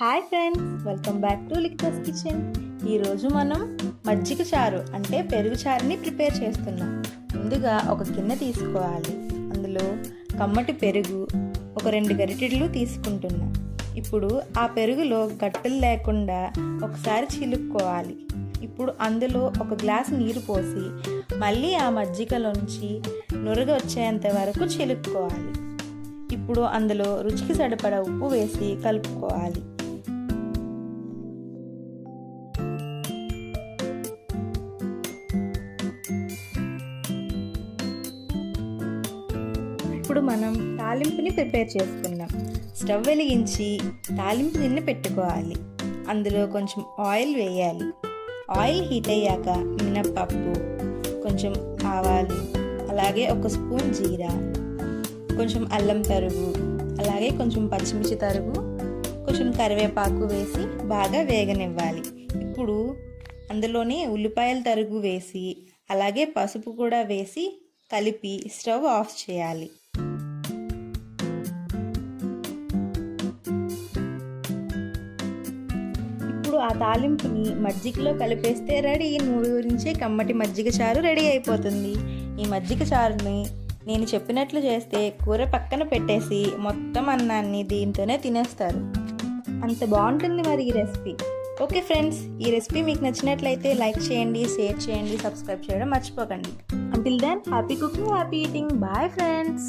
Hi friends welcome back to లిక్టస్ kitchen. ఈరోజు మనం మజ్జిగ చారు అంటే పెరుగు చారుని ప్రిపేర్ చేస్తున్నాం. ముందుగా ఒక గిన్నె తీసుకోవాలి. అందులో కమ్మటి పెరుగు ఒక రెండు గరిటెలు తీసుకుంటున్నాం. ఇప్పుడు ఆ పెరుగులో గట్టలు లేకుండా ఒకసారి చిలుక్కోవాలి. ఇప్పుడు అందులో ఒక గ్లాస్ నీరు పోసి మళ్ళీ ఆ మజ్జిగలోంచి నురగ వచ్చేంత వరకు చిలుక్కోవాలి. ఇప్పుడు అందులో రుచికి సరిపడ ఉప్పు వేసి కలుపుకోవాలి. ఇప్పుడు మనం తాలింపుని ప్రిపేర్ చేసుకుందాం. స్టవ్ వెలిగించి తాలింపు గిన్నె పెట్టుకోవాలి. అందులో కొంచెం ఆయిల్ వేయాలి. ఆయిల్ హీట్ అయ్యాక మినప్పప్పు కొంచెం ఆవాలు అలాగే ఒక స్పూన్ జీరా కొంచెం అల్లం తరుగు అలాగే కొంచెం పచ్చిమిర్చి తరుగు కొంచెం కరివేపాకు వేసి బాగా వేగనివ్వాలి. ఇప్పుడు అందులోనే ఉల్లిపాయల తరుగు వేసి అలాగే పసుపు కూడా వేసి కలిపి స్టవ్ ఆఫ్ చేయాలి. ఇప్పుడు ఆ తాలింపుని మజ్జిగలో కలిపేస్తే రెడీ. నూనె గురించి కమ్మటి మజ్జిగ చారు రెడీ అయిపోతుంది. ఈ మజ్జిగ చారుని నేను చెప్పినట్లు చేస్తే కూర పక్కన పెట్టేసి మొత్తం అన్నాన్ని దీంతోనే తినేస్తారు. అంత బాగుంటుంది మరి ఈ రెసిపీ. ఓకే ఫ్రెండ్స్ ఈ రెసిపీ మీకు నచ్చినట్లయితే లైక్ చేయండి షేర్ చేయండి సబ్స్క్రైబ్ చేయడం మర్చిపోకండి. Until then happy cooking happy eating bye friends